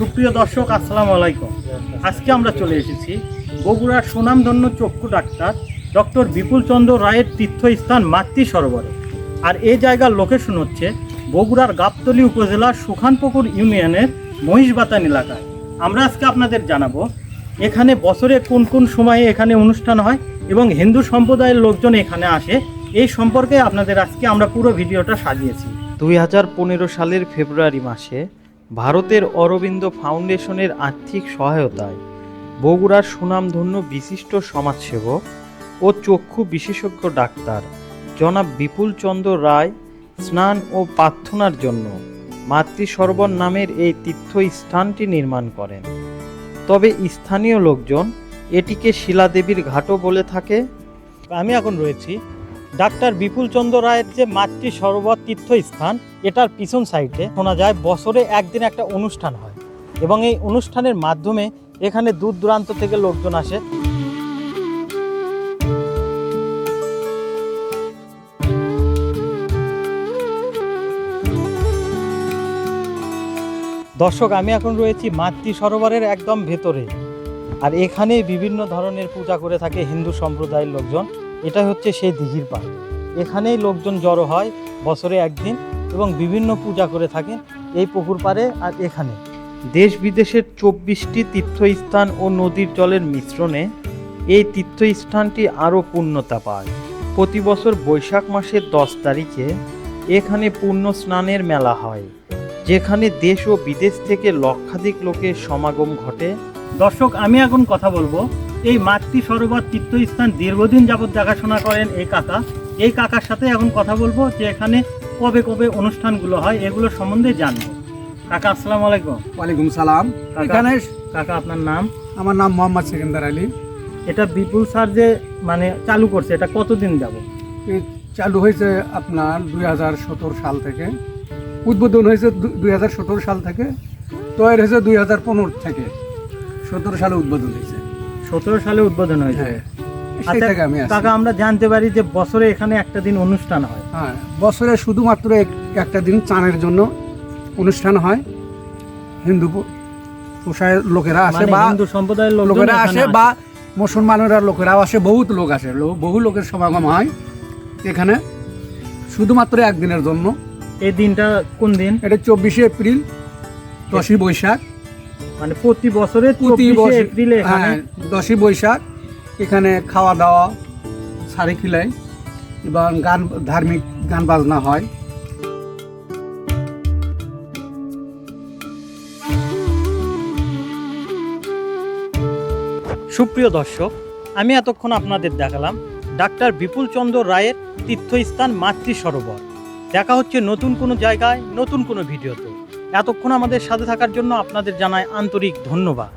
সুপ্রিয় দর্শক, আসসালামু আলাইকুম। আজকে আমরা চলে এসেছি বগুড়ার সুনামধন্য চক্ষু ডাক্তার ডক্টর বিপুল চন্দ্র রায়ের তীর্থস্থান মাতৃ সরোবরে। আর এই জায়গার লোকেশন হচ্ছে বগুড়ার গাবতলী উপজেলার সুখানপুকুর ইউনিয়নের মহিষবাতান এলাকায়। আমরা আজকে আপনাদের জানাব, এখানে বছরে কোন কোন সময়ে এখানে অনুষ্ঠান হয় এবং হিন্দু সম্প্রদায়ের লোকজন এখানে আসে, এই সম্পর্কে আপনাদের আজকে আমরা পুরো ভিডিওটা সাজিয়েছি। দুই হাজার পনেরো সালের ফেব্রুয়ারি মাসে ভারতের অরবিন্দ ফাউন্ডেশনের আর্থিক সহায়তায় বগুড়ার সুনামধন্য বিশিষ্ট সমাজসেবক ও চক্ষু বিশেষজ্ঞ ডাক্তার জনাব বিপুল চন্দ্র রায় স্নান ও প্রার্থনার জন্য মাতৃ সরোবর নামের এই তীর্থস্থানটি নির্মাণ করেন। তবে স্থানীয় লোকজন এটিকে শিলাদেবীর ঘাটও বলে থাকে। আমি এখন রয়েছি ডাক্তার বিপুল চন্দ্র রায়ের যে মাতৃ সরোবর তীর্থস্থান, এটার পিছন সাইডে শোনা যায় বছরে একদিন একটা অনুষ্ঠান হয়। এবং এই অনুষ্ঠানের মাধ্যমে এখানে দূর দূরান্ত থেকে লোকজন আসে। দর্শক, আমি এখন রয়েছি মাতৃ সরোবরের একদম ভেতরে। আর এখানে বিভিন্ন ধরনের পূজা করে থাকে হিন্দু সম্প্রদায়ের লোকজন। এটা হচ্ছে সেই দিঘির পাড়। এখানেই লোকজন জড়ো হয় বছরে একদিন এবং বিভিন্ন পূজা করে থাকে এই পুকুর পাড়ে আর এখানে। দেশ বিদেশের চব্বিশটি তীর্থস্থান ও নদীর জলের মিশ্রণে এই তীর্থস্থানটি আরও পূর্ণতা পায়। প্রতি বছর বৈশাখ মাসের দশ তারিখে এখানে পূর্ণ স্নানের মেলা হয়, যেখানে দেশ ও বিদেশ থেকে লক্ষাধিক লোকের সমাগম ঘটে। দর্শক, আমি এখন কথা বলব এই মাতৃ সরোবর তীর্থস্থান দীর্ঘদিন যাবৎ দেখাশোনা করেন এই কাকা। এই কাকার সাথে এখন কথা বলব যে এখানে কবে কবে অনুষ্ঠানগুলো হয় এগুলো সম্বন্ধে জানব। কাকা আসসালামু আলাইকুম। ওয়ালাইকুম সালাম। এখানে কাকা আপনার নাম? আমার নাম মোহাম্মদ সেকেন্দার আলী। এটা বিপুল স্যার যে মানে চালু করছে এটা কতদিন যাব চালু হয়েছে আপনার দুই হাজার সতেরো সাল থেকে। উদ্বোধন হয়েছে দুই হাজার সতেরো সাল থেকে। তৈরি হয়েছে দুই হাজার পনেরো থেকে। সতেরো সালে উদ্বোধন হয়েছে। সতেরো সালে উদ্বোধন হয়েছে। হ্যাঁ আচ্ছা, কাকা আমরা জানতে পারি যে বছরে এখানে একটা দিন অনুষ্ঠান হয়। হ্যাঁ বছরে শুধুমাত্র এক- একটা দিন চানের জন্য অনুষ্ঠান হয়। হিন্দু প- পোষায় লোকেরা আসে মানে বা হিন্দু সম্প্রদায়ের লোকেরা আসে বা মুসলমানেরা লোকেরাও আসে বহুত লোক আসে বহু লোকের সমাগম হয় এখানে। শুধুমাত্র একদিনের জন্য। এই দিনটা কোন দিন? এটা চব্বিশে এপ্রিল দশই বৈশাখ। মানে প্রতি বছরে প্রতি এপ্রিলে হ্যাঁ দশই বৈশাখ এখানে খাওয়া দাওয়া শাড়ি খিলাই এবং গান ধার্মিক গান বাজনা হয়। সুপ্রিয় দর্শক আমি এতক্ষণ আপনাদের দেখালাম ডাক্তার বিপুল চন্দ্র রায়ের তীর্থস্থান মাতৃ সরোবর। দেখা হচ্ছে নতুন কোনো জায়গায় নতুন কোনো ভিডিওতে। এতক্ষণ আমাদের সাথে থাকার জন্য আপনাদের জানায় আন্তরিক ধন্যবাদ।